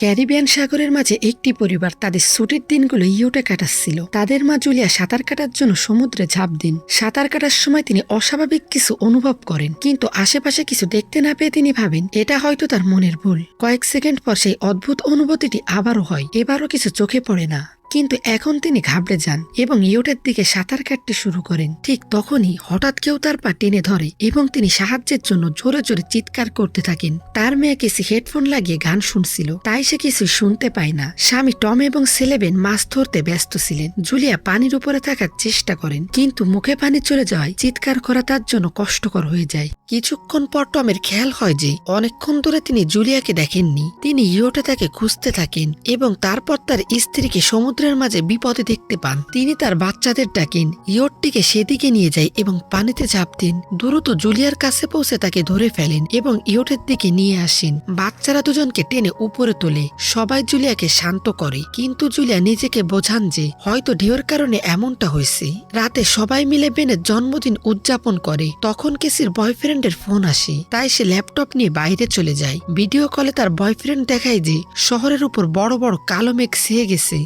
Caribbean সাগরের মাঝে একটি পরিবার তাদের ছুটির দিনগুলো ইউটে কাটাচ্ছিল। তাদের মা জুলিয়া সাঁতার কাটার জন্য সমুদ্রে ঝাঁপ দিন। সাঁতার কাটার সময় তিনি অস্বাভাবিক কিছু অনুভব করেন, কিন্তু আশেপাশে কিছু দেখতে না পেয়ে তিনি ভাবেন, এটা হয়তো তার মনের ভুল। কয়েক সেকেন্ড পর সেই অদ্ভুত অনুভূতিটি আবারও হয়, এবারও কিছু চোখে পড়ে না। কিন্তু এখন তিনি ঘাবড়ে যান এবং ইয়োটের দিকে সাঁতার কাটতে শুরু করেন। ঠিক তখনই হঠাৎ কেউ তার পা টেনে ধরে এবং তিনি সাহায্যের জন্য জোরে জোরে চিৎকার করতে থাকেন। তার মেয়ে কিছু হেডফোন লাগিয়ে গান শুনছিল, তাই সে কিছু শুনতে পায় না। স্বামী টম এবং সেলেবেন মাছ ধরতে ব্যস্ত ছিলেন। জুলিয়া পানির উপরে থাকার চেষ্টা করেন, কিন্তু মুখে পানি চলে যাওয়ায় চিৎকার করা তার জন্য কষ্টকর হয়ে যায়। কিছুক্ষণ পর টমের খেয়াল হয় যে অনেকক্ষণ ধরে তিনি জুলিয়াকে দেখেননি। তিনি ইয়োটে তাকে খুঁজতে থাকেন এবং তারপর তার স্ত্রীকে সমুদ্রের মাঝে বিপদে দেখতে পান। তিনি তার বাচ্চাদের ডাকেন, ইয়োটটিকে সেদিকে নিয়ে যায় এবং পানিতে ঝাঁপ দেন। দ্রুত জুলিয়ার কাছে পৌঁছে তাকে ধরে ফেলেন এবং ইয়োটের দিকে নিয়ে আসেন। বাচ্চারা দুজনকে টেনে উপরে তোলে। সবাই জুলিয়াকে শান্ত করে। কিন্তু জুলিয়া নিজেকে বোঝান যে, হয়তো ঢেউর কারণে এমনটা হয়েছে। রাতে সবাই মিলে বেনের জন্মদিন উদযাপন করে। তখন কেসির বয়ফ্রেন্ডের ফোন আসে। তাই সে ল্যাপটপ নিয়ে বাইরে চলে যায়। ভিডিও কলে তার বয়ফ্রেন্ড দেখায় যে, শহরের উপর বড় বড় কালো মেঘ ছেয়ে গেছে।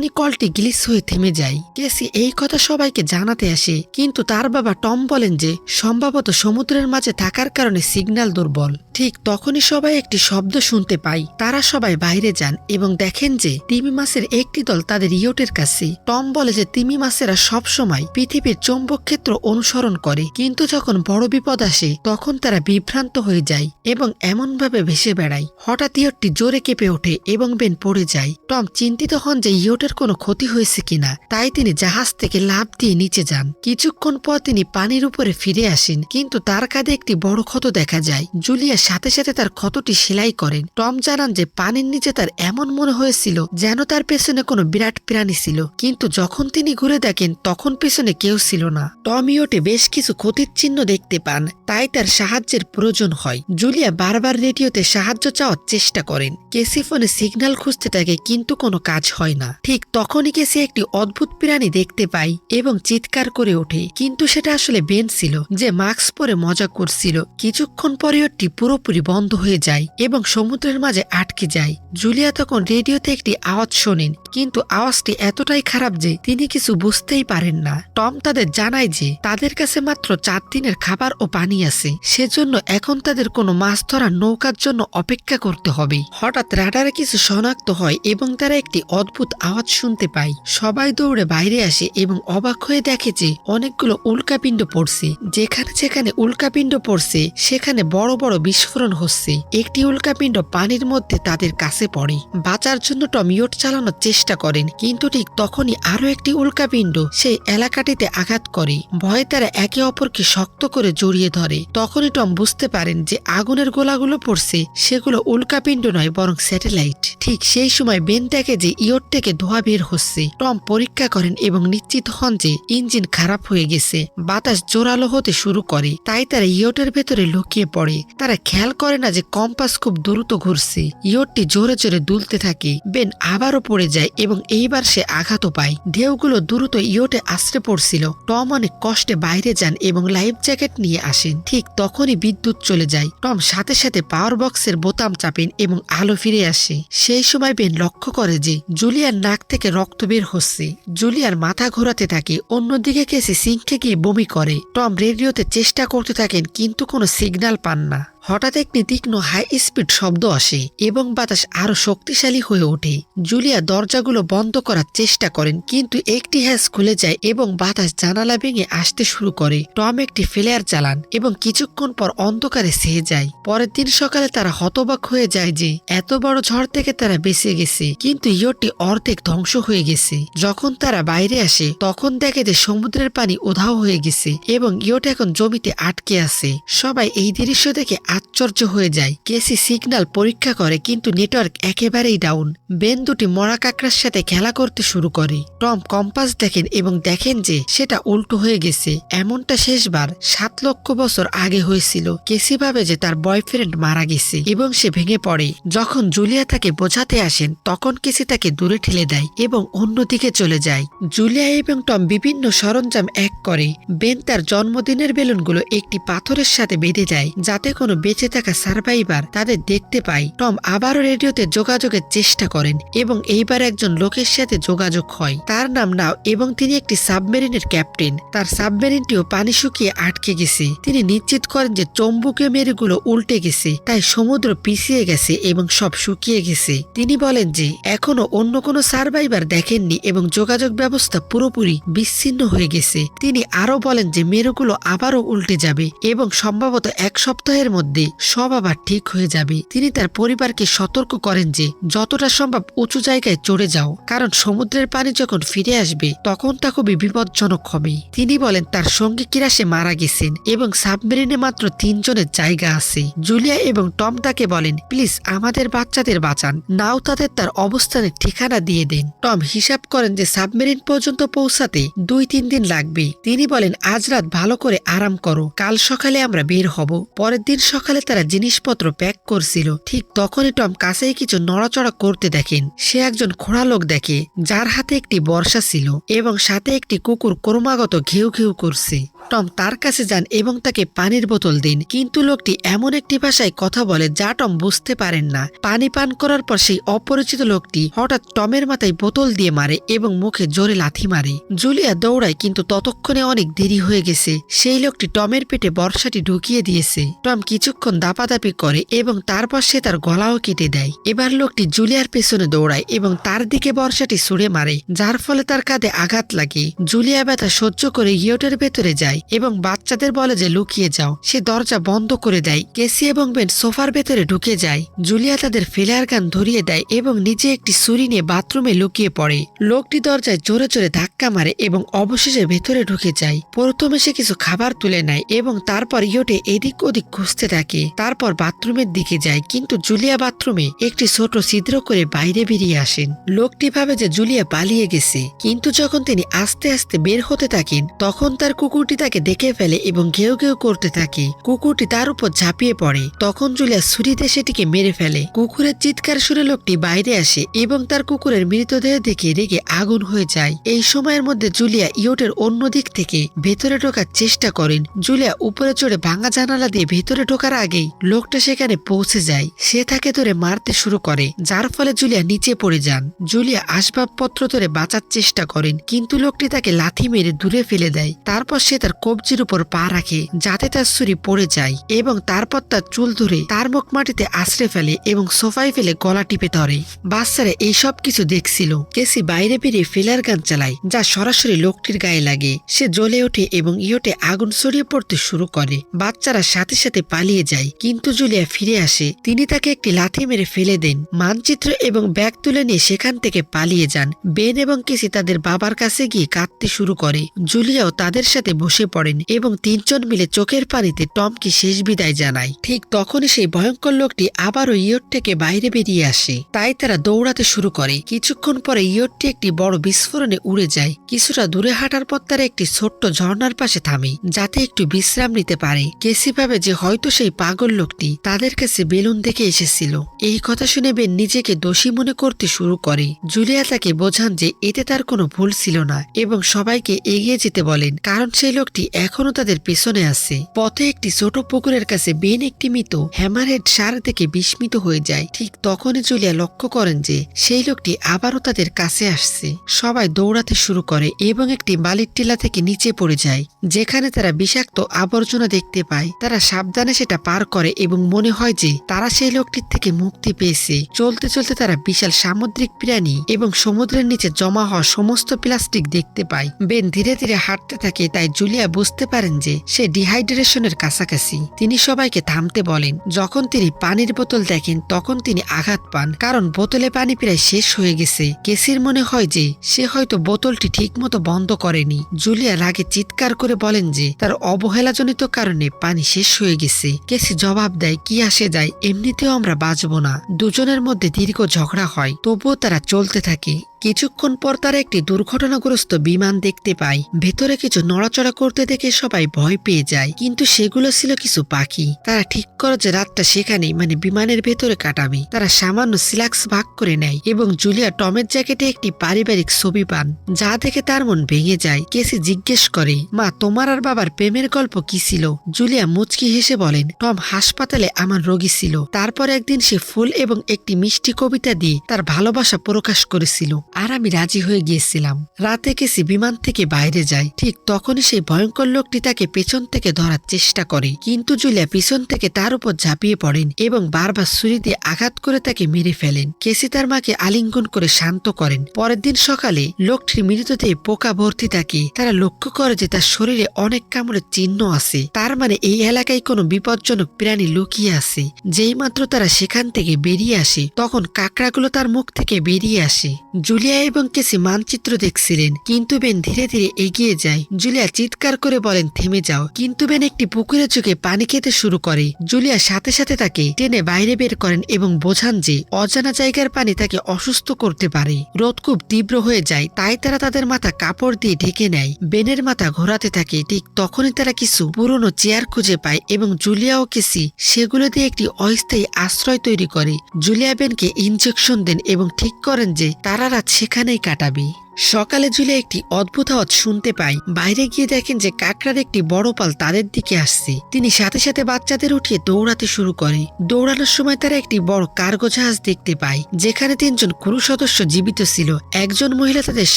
তখনই কলটি গ্লিস হয়ে থেমে যায়। কেসি এই কথা সবাইকে জানাতে আসে, কিন্তু তার বাবা টম বলেন যে, সম্ভবত সমুদ্রের মাঝে থাকার কারণে সিগন্যাল দুর্বল। ঠিক তখনই সবাই একটি শব্দ শুনতে পাই তারা সবাই বাইরে যান এবং দেখেন যে তিমি মাছের একটি দল তাদের ইয়োটের কাছে। টম বলে যে তিমি মাছেরা সব সময় পৃথিবীর চৌম্বক ক্ষেত্র অনুসরণ করে। কিন্তু যখন বড় বিপদ আসে, তখন তারা বিভ্রান্ত হয়ে যায় এবং এমনভাবে ভেসে বেড়ায়। হঠাৎ ইয়টটি জোরে কেঁপে ওঠে এবং বেন পড়ে যায়। টম চিন্তিত হন যে ইয়টের কোনো ক্ষতি হয়েছে কিনা। তাই তিনি জাহাজ থেকে লাভ দিয়ে নিচে যান। কিছুক্ষণ পর তিনি পানির উপরে ফিরে আসেন। কিন্তু তার কাঁধে একটি বড় ক্ষত দেখা যায়। জুলিয়া সাথে সাথে তার ক্ষতটি সেলাই করেন। টম জানান যে পানির নিচে তার এমন মনে হয়েছিল যেন তার পেছনে কোনো বিরাট প্রাণী ছিল। কিন্তু যখন তিনি ঘুরে দেখেন, তখন পেছনে কেউ ছিল না। টম ইয়োটে বেশ কিছু ক্ষতির চিহ্ন দেখতে পান, তাই তার সাহায্যের প্রয়োজন হয়। জুলিয়া বারবার রেডিওতে সাহায্য চাওয়ার চেষ্টা করেন। কেসি ফোনে সিগন্যাল খুঁজতে থাকে, কিন্তু কোনো কাজ হয় না। ঠিক তখনই কেসি একটি অদ্ভুত প্রাণী দেখতে পাই এবং চিৎকার করে ওঠে। কিন্তু সেটা আসলে বেন ছিল, যে মাস্ক পরে মজা করছিল। কিছুক্ষণ পরে ওটি পুরোপুরি বন্ধ হয়ে যায় এবং সমুদ্রের মাঝে আটকে যায়। জুলিয়া তখন রেডিওতে একটি আওয়াজ শোনেন, কিন্তু আওয়াজটি এতটাই খারাপ যে তিনি কিছু বুঝতেই পারেন না। টম তাদের জানায় যে তাদের কাছে মাত্র চার দিনের খাবার ও পানি আছে, সেজন্য এখন তাদের কোনো মাছ ধরার নৌকার জন্য অপেক্ষা করতে হবে। হঠাৎ রাডারে কিছু শনাক্ত হয় এবং তারা একটি অদ্ভুত আওয়াজ শুনতে পায়। সবাই দৌড়ে বাইরে আসে এবং অবাক হয়ে দেখে যে অনেকগুলো উল্কাপিণ্ড পড়ছে। যেখানে যেখানে উল্কাপিণ্ড পড়ছে, সেখানে বড় বড় বিস্ফোরণ হচ্ছে। একটি উল্কাপিণ্ড পানির মধ্যে তাদের কাছে পড়ে। বাঁচার জন্য টম ইয়োট চালানোর চেষ্টা করেন, কিন্তু ঠিক তখনই আরও একটি উল্কাপিণ্ড সেই এলাকাটিতে আঘাত করে। ভয়ে তারা একে অপরকে শক্ত করে জড়িয়ে ধরে। তখনই টম বুঝতে পারেন যে আগুনের গোলাগুলো পড়ছে, সেগুলো উল্কাপিণ্ড নয়, বরং স্যাটেলাইট। ঠিক সেই সময় বেন দেখে যে ইয়ট থেকে ধোয়া বের হচ্ছে, টম পরীক্ষা করেন এবং নিশ্চিত হন যে ইঞ্জিন খারাপ হয়ে গেছে। বাতাস জোরালো হতে শুরু করে। তাই তারা ইয়োটের ভেতরে লুকিয়ে পড়ে। তারা খেয়াল করে না যে কম্পাস খুব দ্রুত ঘুরছে। ইয়োটটি জোরে জোরে দুলতে থাকে। বেন আবারও পড়ে যায় এবং এইবার সে আঘাতও পায়। ঢেউগুলো দ্রুত ইয়োটে আশ্রে পড়ছিল। টম অনেক কষ্টে বাইরে যান এবং লাইফ জ্যাকেট নিয়ে আসেন। ঠিক তখনই বিদ্যুৎ চলে যায়। টম সাথে সাথে পাওয়ার বক্সের বোতাম চাপেন এবং আলো ফিরে আসে। সেই সময় বেন লক্ষ্য করে যে জুলিয়ার নাক থেকে রক্ত বের হচ্ছে। জুলিয়ার মাথা ঘোরাতে থাকে, অন্যদিকে কেসে সিংকে গিয়ে বমি করে। টম রেডিওতে চেষ্টা করতে থাকেন কিন্তু কোনো সিগন্যাল পান না। হঠাৎ একটি তীক্ষ্ণ হাই স্পিড শব্দ আসে এবং বাতাস আরও শক্তিশালী হয়ে ওঠে। জুলিয়া দরজাগুলো বন্ধ করার চেষ্টা করেন, কিন্তু একটি হ্যাস খুলে যায় এবং বাতাস জানালা ভেঙে আসতে শুরু করে। টম একটি ফ্লেয়ার চালান এবং কিছুক্ষণ পর অন্ধকারে সেয়ে যায়। পরের দিন সকালে তারা হতবাক হয়ে যায় যে, এত বড় ঝড় থেকে তারা বেঁচে গেছে, কিন্তু ইয়টি অর্ধেক ধ্বংস হয়ে গেছে। যখন তারা বাইরে আসে, তখন দেখে যে সমুদ্রের পানি উধাও হয়ে গেছে এবং ইয়ট এখন জমিতে আটকে আছে। সবাই এই দৃশ্য দেখে আশ্চর্য হয়ে যায়। কেসি সিগন্যাল পরীক্ষা করে, কিন্তু নেটওয়ার্ক একেবারেই ডাউন। বেন দুটি মরা কাকড়ার সাথে খেলা করতে শুরু করে। টম কম্পাস দেখেন এবং দেখেন যে সেটা উল্টো হয়ে গেছে। এমনটা শেষবার সাত লক্ষ বছর আগে হয়েছিল। কেসি ভাবে যে তার বয়ফ্রেন্ড মারা গেছে এবং সে ভেঙে পড়ে। যখন জুলিয়া তাকে বোঝাতে আসেন, তখন কেসি তাকে দূরে ঠেলে দেয় এবং অন্যদিকে চলে যায়। জুলিয়া এবং টম বিভিন্ন সরঞ্জাম এক করে। বেন তার জন্মদিনের বেলুনগুলো একটি পাথরের সাথে বেঁধে দেয়, যাতে কোনো বেঁচে থাকা সার্ভাইভার তাদের দেখতে পায় টম আবারও রেডিওতে যোগাযোগের চেষ্টা করেন এবং এইবার একজন লোকের সাথে যোগাযোগ হয়। তার নাম নাও এবং তিনি একটি সাবমেরিনের ক্যাপ্টেন। তার সাবমেরিনটিও পানি শুকিয়ে আটকে গেছে। তিনি নিশ্চিত করেন যে চম্বুকীয় মেরুগুলো উল্টে গেছে, তাই সমুদ্র পিছিয়ে গেছে এবং সব শুকিয়ে গেছে। তিনি বলেন যে এখনও অন্য কোনো সার্ভাইভার দেখেননি এবং যোগাযোগ ব্যবস্থা পুরোপুরি বিচ্ছিন্ন হয়ে গেছে। তিনি আরও বলেন যে, মেরুগুলো আবারও উল্টে যাবে এবং সম্ভবত এক সপ্তাহের মধ্যে সব আবার ঠিক হয়ে যাবে। তিনি তার পরিবারকে সতর্ক করেন যে, যতটা সম্ভব উঁচু জায়গায় চড়ে যাও, কারণ সমুদ্রের পানি যখন ফিরে আসবে, তখন তা খুবই বিপজ্জনক হবে। তিনি বলেন, তার সঙ্গী কিরাসে মারা গেছেন এবং সাবমেরিনে মাত্র তিনজনের জায়গা আছে। জুলিয়া এবং টম তাকে বলেন, প্লিজ আমাদের বাচ্চাদের বাঁচান। নাও তাদের তার অবস্থানের ঠিকানা দিয়ে দেন। টম হিসাব করেন যে, সাবমেরিন পর্যন্ত পৌঁছাতে দুই তিন দিন লাগবে। তিনি বলেন, আজ রাত ভালো করে আরাম করো। কাল সকালে আমরা বের হব। পরের দিন সকালে তারা জিনিসপত্র প্যাক করছিল। ঠিক তখনই টম কাছেই কিছু নড়াচড়া করতে দেখেন। সে একজন খোড়া লোক দেখে, যার হাতে একটি বর্ষা ছিল এবং সাথে একটি কুকুর ক্রমাগত ঘেউ ঘেউ করছে। টম তার কাছে যান এবং তাকে পানির বোতল দিন। কিন্তু লোকটি এমন একটি ভাষায় কথা বলে যা টম বুঝতে পারেন না। পানি পান করার পর সেই অপরিচিত লোকটি হঠাৎ টমের মাথায় বোতল দিয়ে মারে এবং মুখে জোরে লাথি মারে। জুলিয়া দৌড়ায় কিন্তু ততক্ষণে অনেক দেরি হয়ে গেছে। সেই লোকটি টমের পেটে বর্ষাটি ঢুকিয়ে দিয়েছে। টম কিছুক্ষণ দাপাদাপি করে এবং তারপর সে তার গলাও কেটে দেয়। এবার লোকটি জুলিয়ার পেছনে দৌড়ায় এবং তার দিকে বর্ষাটি ছুড়ে মারে, যার ফলে তার কাঁধে আঘাত লাগে। জুলিয়া ব্যথা সহ্য করে ইয়োটের ভেতরে যায় এবং বাচ্চাদের বলে যে, লুকিয়ে যাও। সে দরজা বন্ধ করে দেয়। কেসি এবং বেন সোফার ভেতরে ঢুকে যায়। জুলিয়া তাদের ফেলার গান ধরিয়ে দেয় এবং নিজে একটি ছুরি নিয়ে বাথরুমে লুকিয়ে পড়ে। লোকটি দরজায় জোরে জোরে ধাক্কা মারে এবং অবশেষে ভেতরে ঢুকে যায়। প্রথমে সে কিছু খাবার তুলে নেয় এবং তারপর ইয়োটে এদিক ওদিক খুঁজতে থাকে। তারপর বাথরুমের দিকে যায় কিন্তু জুলিয়া বাথরুমে একটি ছোট ছিদ্র করে বাইরে বেরিয়ে আসেন। লোকটি ভাবে যে, জুলিয়া পালিয়ে গেছে। কিন্তু যখন তিনি আস্তে আস্তে বের হতে থাকেন, তখন তার কুকুরটি তাকে দেখে ফেলে এবং ঘেউ ঘেউ করতে থাকে। কুকুরটি তার উপর ঝাঁপিয়ে পড়ে। তখন জুলিয়া ছুরিতে সেটিকে মেরে ফেলে। কুকুরের চিৎকার শুনে লোকটি বাইরে আসে এবং তার কুকুরের মৃতদেহ দেখে রেগে আগুন হয়ে যায়। এই সময়ের মধ্যে জুলিয়া ইয়োটের অন্য দিক থেকে ভেতরে ঢোকার চেষ্টা করেন। জুলিয়া উপরে চড়ে ভাঙা জানালা দিয়ে ভেতরে ঢোকার আগেই লোকটা সেখানে পৌঁছে যায়। সে তাকে ধরে মারতে শুরু করে, যার ফলে জুলিয়া নিচে পড়ে যান। জুলিয়া আসবাবপত্র ধরে বাঁচার চেষ্টা করেন, কিন্তু লোকটি তাকে লাথি মেরে দূরে ফেলে দেয়। তারপর সে তার কবজির উপর পা রাখে যাতে তার ছুরি পড়ে যায় এবং তারপর তার চুল ধরে তার মুখ মাটিতে আশ্রে ফেলে এবং সোফায় ফেলে গলা টিপে ধরে। বাচ্চারা এই সব কিছু দেখছিল। কেসি বাইরে বেরিয়ে ফেলার গান চালায়, যা সরাসরি লোকটির গায়ে লাগে। সে জ্বলে ওঠে এবং ইয়োটে আগুন ছড়িয়ে পড়তে শুরু করে। বাচ্চারা সাথে সাথে পালিয়ে যায়, কিন্তু জুলিয়া ফিরে আসে। তিনি তাকে একটি লাথি মেরে ফেলে দেন। মানচিত্র এবং ব্যাগ তুলে নিয়ে সেখান থেকে পালিয়ে যান। বেন এবং কেসি তাদের বাবার কাছে গিয়ে কাঁদতে শুরু করে। জুলিয়াও তাদের সাথে বসে পড়েন এবং তিনজন মিলে চোখের পানিতে টমকে শেষ বিদায় জানায়। ঠিক তখনই সেই ভয়ঙ্কর লোকটি আবারও ইয়ট থেকে বাইরে বেরিয়ে আসে। তাই তারা দৌড়াতে শুরু করে। কিছুক্ষণ পরে ইয়টটি একটি বড় বিস্ফোরণে উড়ে যায়। কিছুটা দূরে হাঁটার পর তারা একটি ছোট্ট ঝর্ণার পাশে থামে, যাতে একটু বিশ্রাম নিতে পারে। কেসি ভাবে যে হয়তো সেই পাগল লোকটি তাদের কাছে বেলুন দেখে এসেছিল। এই কথা শুনে বেন নিজেকে দোষী মনে করতে শুরু করে। জুলিয়া তাকে বোঝান যে এতে তার কোনো ভুল ছিল না এবং সবাইকে এগিয়ে যেতে বলেন, কারণ সেই লোকটি এখনও তাদের পেছনে আছে। পথে একটি ছোট পুকুরের কাছে বেন একটি মৃত হ্যামারহেড সার থেকে বিস্মিত হয়ে যায়। ঠিক তখনই জুলিয়া লক্ষ্য করেন যে সেই লোকটি আবারও তাদের কাছে আসছে। সবাই দৌড়াতে শুরু করে এবং একটি বালির টিলা থেকে নিচে পড়ে যায়, যেখানে তারা বিষাক্ত আবর্জনা দেখতে পায়। তারা সাবধানে সেটা পার করে এবং মনে হয় যে তারা সেই লোকটির থেকে মুক্তি পেয়েছে। চলতে চলতে তারা বিশাল সামুদ্রিক প্রাণী এবং সমুদ্রের নিচে জমা হওয়া সমস্ত প্লাস্টিক দেখতে পায়। বেন ধীরে ধীরে হাঁটতে থাকে, তাই জুলিয়া বুঝতে পারেন যে সে ডিহাইড্রেশনের কাছাকাছি। তিনি সবাইকে থামতে বলেন। যখন তিনি পানির বোতল দেখেন, তখন তিনি আঘাত পান। কারণ বোতলে পানি প্রায় শেষ হয়ে গেছে। কেসির মনে হয় যে সে হয়তো বোতলটি ঠিকমতো বন্ধ করেনি। জুলিয়া রাগে চিৎকার করে বলেন যে তার অবহেলাজনিত কারণে পানি শেষ হয়ে গেছে। কেসি জবাব দেয়, কি আসে যায়? এমনিতেও আমরা বাঁচবো না। দুজনের মধ্যে দীর্ঘ ঝগড়া হয়, তবুও তারা চলতে থাকে। কিছুক্ষণ পর তারা একটি দুর্ঘটনাগ্রস্ত বিমান দেখতে পায়। ভেতরে কিছু নড়াচড়া করতে দেখে সবাই ভয় পেয়ে যায়। কিন্তু সেগুলো ছিল কিছু পাখি। তারা ঠিক করে যে রাতটা সেখানেই মানে বিমানের ভেতরে কাটাবে। তারা সামান্য সিলাক্স ভাগ করে নেয় এবং জুলিয়া টমের জ্যাকেটে একটি পারিবারিক ছবি পান, যা দেখে তার মন ভেঙে যায়। কেসি জিজ্ঞেস করে, মা, তোমার আর বাবার প্রেমের গল্প কি ছিল? জুলিয়া মুচকি হেসে বলেন, টম হাসপাতালে আমার রোগী ছিল। তারপর একদিন সে ফুল এবং একটি মিষ্টি কবিতা দিয়ে তার ভালোবাসা প্রকাশ করেছিল। আর আমি রাজি হয়ে গিয়েছিলাম। রাতে কেসি বিমান থেকে বাইরে যায়। ঠিক তখনই সেই ভয়ঙ্কর লোকটি তাকে পেছন থেকে ধরার চেষ্টা করে। কিন্তু জুলিয়া পিছন থেকে তার উপর ঝাঁপিয়ে পড়েন এবং বারবার ছুরি দিয়ে আঘাত করে তাকে মেরে ফেলেন। কেসি তার মাকে আলিঙ্গন করে শান্ত করেন। পরের দিন সকালে লোকটির মৃতদেহে পোকা ভর্তি থাকে। তারা লক্ষ্য করে যে তার শরীরে অনেক কামড়ের চিহ্ন আছে। তার মানে এই এলাকায় কোনো বিপজ্জনক প্রাণী লুকিয়ে আছে। যেই মাত্র তারা সেখান থেকে বেরিয়ে আসে, তখন কাকড়াগুলো তার মুখ থেকে বেরিয়ে আসে। জুলিয়া এবং কেসি মানচিত্র দেখছিলেন। কিন্তু বেন ধীরে ধীরে এগিয়ে যায়। জুলিয়া চিৎকার করে বলেন, থেমে যাও। কিন্তু বেন একটি পুকুরে চোখে পানি খেতে শুরু করে। জুলিয়া সাথে সাথে তাকে টেনে বাইরে বের করেন এবং বোঝান যে, অজানা জায়গার পানি তাকে অসুস্থ করতে পারে। রোদ খুব তীব্র হয়ে যায়, তাই তারা তাদের মাথা কাপড় দিয়ে ঢেকে নেয়। বেনের মাথা ঘোরাতে থাকে, ঠিক তখনই তারা কিছু পুরনো চেয়ার খুঁজে পায় এবং জুলিয়া ও কেসি সেগুলো দিয়ে একটি অস্থায়ী আশ্রয় তৈরি করে। জুলিয়া বেনকে ইনজেকশন দেন এবং ঠিক করেন যে, তারা সেখানেই কাটাবে। সকালে জুলে একটি অদ্ভুত আওয়াজ শুনতে পায় বাইরে গিয়ে দেখেন যে কাকড়ার একটি বড় পাল তাদের দিকে আসছে। তিনি সাথে সাথে বাচ্চাদের উঠিয়ে দৌড়াতে শুরু করে। দৌড়ানোর সময় তারা একটি বড় কার্গো জাহাজ দেখতে পায় যেখানে তিনজন ক্রু সদস্য জীবিত ছিল। একজন মহিলা তাদের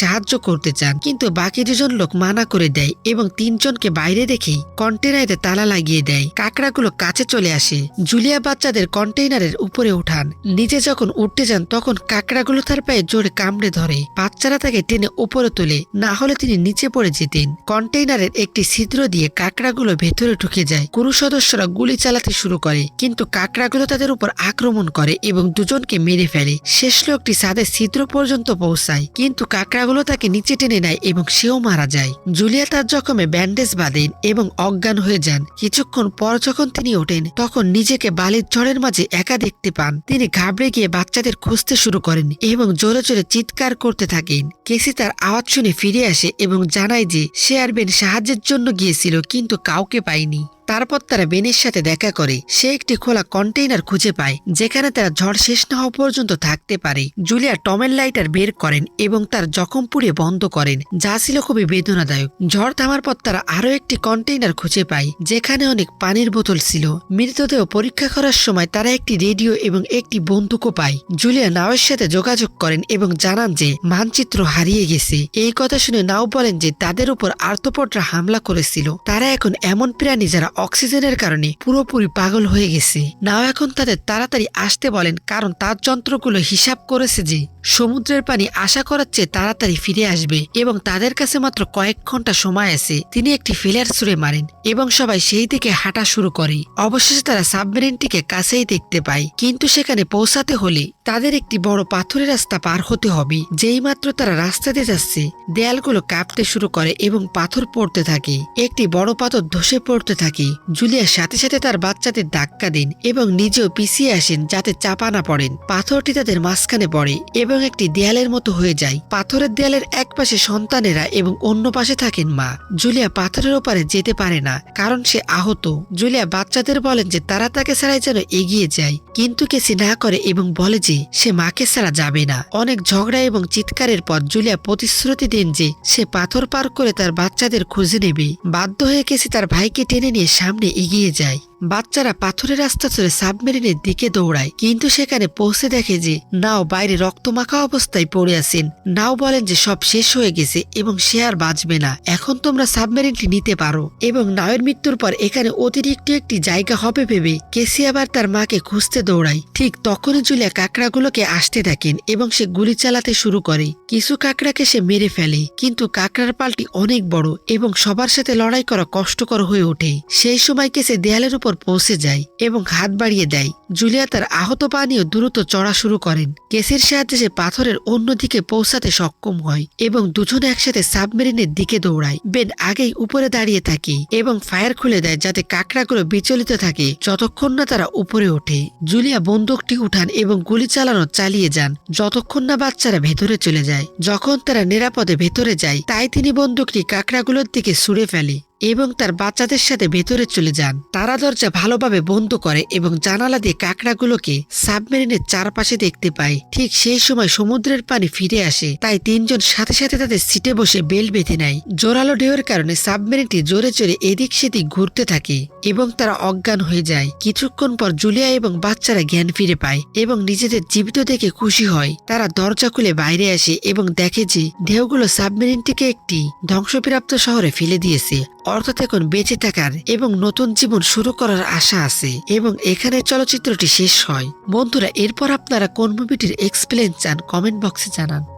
সাহায্য করতে চান, কিন্তু বাকি দুজন লোক মানা করে দেয় এবং তিনজনকে বাইরে রেখেই কন্টেনারে তালা লাগিয়ে দেয়। কাকড়াগুলো কাছে চলে আসে। জুলিয়া বাচ্চাদের কন্টেইনারের উপরে উঠান। নিজে যখন উঠতে যান, তখন কাকড়াগুলো তার পায়ে জোরে কামড়ে ধরে। বাচ্চারা তাকে টেনে উপরে তোলে, না হলে তিনি নিচে পড়ে যেতেন। কন্টেইনারের একটি ছিদ্র দিয়ে কাকড়াগুলো ভেতরে ঢুকে যায়। কুরু সদস্যরা গুলি চালাতে শুরু করে, কিন্তু কাকড়াগুলো তাদের উপর আক্রমণ করে এবং দুজনকে মেরে ফেলে। শেষ লোকটি ছাদের ছিদ্র পর্যন্ত পৌঁছায়, কিন্তু কাকড়াগুলো তাকে নিচে টেনে নেয় এবং সেও মারা যায়। জুলিয়া তার জখমে ব্যান্ডেজ বাঁধেন এবং অজ্ঞান হয়ে যান। কিছুক্ষণ পর যখন তিনি ওঠেন, তখন নিজেকে বালির ঝড়ের মাঝে একা দেখতে পান। তিনি ঘাবড়ে গিয়ে বাচ্চাদের খুঁজতে শুরু করেন এবং জোরে জোরে চিৎকার করতে থাকেন। কেসি তার আওয়াজ শুনে ফিরে আসে এবং জানায় যে সে আর বেন সাহায্যের জন্য গিয়েছিল, কিন্তু কাউকে পায়নি। তারপর তারা বেনের সাথে দেখা করে। সে একটি খোলা কন্টেইনার খুঁজে পায়, যেখানে তারা ঝড় শেষ না হওয়া পর্যন্ত থাকতে পারে। জুলিয়া টমের লাইটার বের করেন এবং তার জখম পুড়িয়ে বন্ধ করেন। যা ছিল খুবই বেদনাদায়ক। ঝড় থামার পর তারা আরও একটি কন্টেইনার খুঁজে পায়, যেখানে অনেক পানির বোতল ছিল। মৃতদেহ পরীক্ষা করার সময় তারা একটি রেডিও এবং একটি বন্দুকও পায়। জুলিয়া নাওয়ের সাথে যোগাযোগ করেন এবং জানান যে, মানচিত্র হারিয়ে গেছে। এই কথা শুনে নাও বলেন যে, তাদের উপর আর্থপটরা হামলা করেছিল। তারা এখন এমন প্রাণী যারা অক্সিজেনের কারণে পুরোপুরি পাগল হয়ে গেছে। নাও এখন তাদের তাড়াতাড়ি আসতে বলেন, কারণ তার যন্ত্রগুলো হিসাব করেছে যে সমুদ্রের পানি আশা করার চেয়ে তাড়াতাড়ি ফিরে আসবে এবং তাদের কাছে মাত্র কয়েক ঘণ্টা সময় আছে। তিনি একটি ফিলার ছুড়ে মারেন এবং সবাই সেই দিকে হাঁটা শুরু করে। অবশেষে তারা সাবমেরিনটিকে কাছেই দেখতে পায়। কিন্তু সেখানে পৌঁছাতে হলে তাদের একটি বড় পাথরের রাস্তা পার হতে হবে, যেই মাত্র তারা রাস্তা দিয়ে যাচ্ছে। দেয়ালগুলো কাঁপতে শুরু করে এবং পাথর পড়তে থাকে। একটি বড় পাথর ধসে পড়তে থাকে। জুলিয়ার সাথে সাথে তার বাচ্চাদের ধাক্কা দেন এবং নিজেও পিছিয়ে আসেন যাতে চাপা না পড়েন। পাথরটি তাদের মাঝখানে পড়ে এবং একটি দেয়ালের মতো হয়ে যায়। পাথরের দেয়ালের এক পাশে সন্তানেরা এবং অন্য পাশে থাকেন মা। জুলিয়া পাথরের ওপারে যেতে পারে না, কারণ সে আহত। জুলিয়া বাচ্চাদের বলেন যে তারা তাকে ছাড়াই যেন এগিয়ে যায়। কিন্তু কেসি না করে এবং বলে যে সে মাকে ছাড়া যাবে না। অনেক ঝগড়া এবং চিৎকারের পর জুলিয়া প্রতিশ্রুতি দেন যে সে পাথর পার করে তার বাচ্চাদের খুঁজে নেবে। বাধ্য হয়ে কেসি তার ভাইকে টেনে নিয়ে সামনে এগিয়ে যায়। বাচ্চারা পাথরের রাস্তা ধরে সাবমেরিনের দিকে দৌড়ায়, কিন্তু সেখানে পৌঁছে দেখে যে নাও বাইরে রক্তমাখা অবস্থায় পড়ে আছেন। নাও বলেন যে সব শেষ হয়ে গেছে এবং সে আর বাঁচবে না। এখন তোমরা সাবমেরিনটি নিতে পারো এবং নাওয়ের মৃত্যুর পর এখানে অতিরিক্ত একটি জায়গা হবে ভেবে কেসি আবার তার মাকে খুঁজতে দৌড়ায়। ঠিক তখনই জুলিয়া কাকড়াগুলোকে আসতে দেখেন এবং সে গুলি চালাতে শুরু করে। কিছু কাকড়াকে সে মেরে ফেলে, কিন্তু কাকড়ার পাল্টি অনেক বড় এবং সবার সাথে লড়াই করা কষ্টকর হয়ে ওঠে। সেই সময় কেসে দেয়ালের উপর উপর পৌঁছে যায় এবং হাত বাড়িয়ে দেয়। জুলিয়া তার আহত পা নিয়ে দ্রুত চড়া শুরু করেন। কেসের সাহায্যে সে পাথরের অন্যদিকে পৌঁছাতে সক্ষম হয় এবং দুজনে একসাথে সাবমেরিনের দিকে দৌড়ায়। বেন আগেই উপরে দাঁড়িয়ে থাকে এবং ফায়ার খুলে দেয় যাতে কাকড়াগুলো বিচলিত থাকে যতক্ষণ না তারা উপরে ওঠে। জুলিয়া বন্দুকটি উঠান এবং গুলি চালানো চালিয়ে যান যতক্ষণ না বাচ্চারা ভেতরে চলে যায়। যখন তারা নিরাপদে ভেতরে যায়, তাই তিনি বন্দুকটি কাকড়াগুলোর দিকে ছুড়ে ফেলে। এবং তার বাচ্চাদের সাথে ভেতরে চলে যান। তারা দরজা ভালোভাবে বন্ধ করে এবং জানালা দিয়ে কাঁকড়াগুলোকে সাবমেরিনের চারপাশে দেখতে পায়। ঠিক সেই সময় সমুদ্রের পানি ফিরে আসে, তাই তিনজন সাথে সাথে তাদের সিটে বসে বেল বেঁধে নেয়। জোরালো ঢেউয়ের কারণে সাবমেরিনটি জোরে জোরে এদিক সেদিক ঘুরতে থাকে এবং তারা অজ্ঞান হয়ে যায়। কিছুক্ষণ পর জুলিয়া এবং বাচ্চারা জ্ঞান ফিরে পায় এবং নিজেদের জীবিত দেখে খুশি হয়। তারা দরজা খুলে বাইরে আসে এবং দেখে যে ঢেউগুলো সাবমেরিনটিকে একটি ধ্বংসপ্রাপ্ত শহরে ফেলে দিয়েছে। অর্থাৎ এখন বেঁচে থাকার এবং নতুন জীবন শুরু করার আশা আছে এবং এখানে চলচ্চিত্রটি শেষ হয়। বন্ধুরা, এরপর আপনারা কোন মুভিটির এক্সপ্লেন চান? কমেন্ট বক্সে জানান।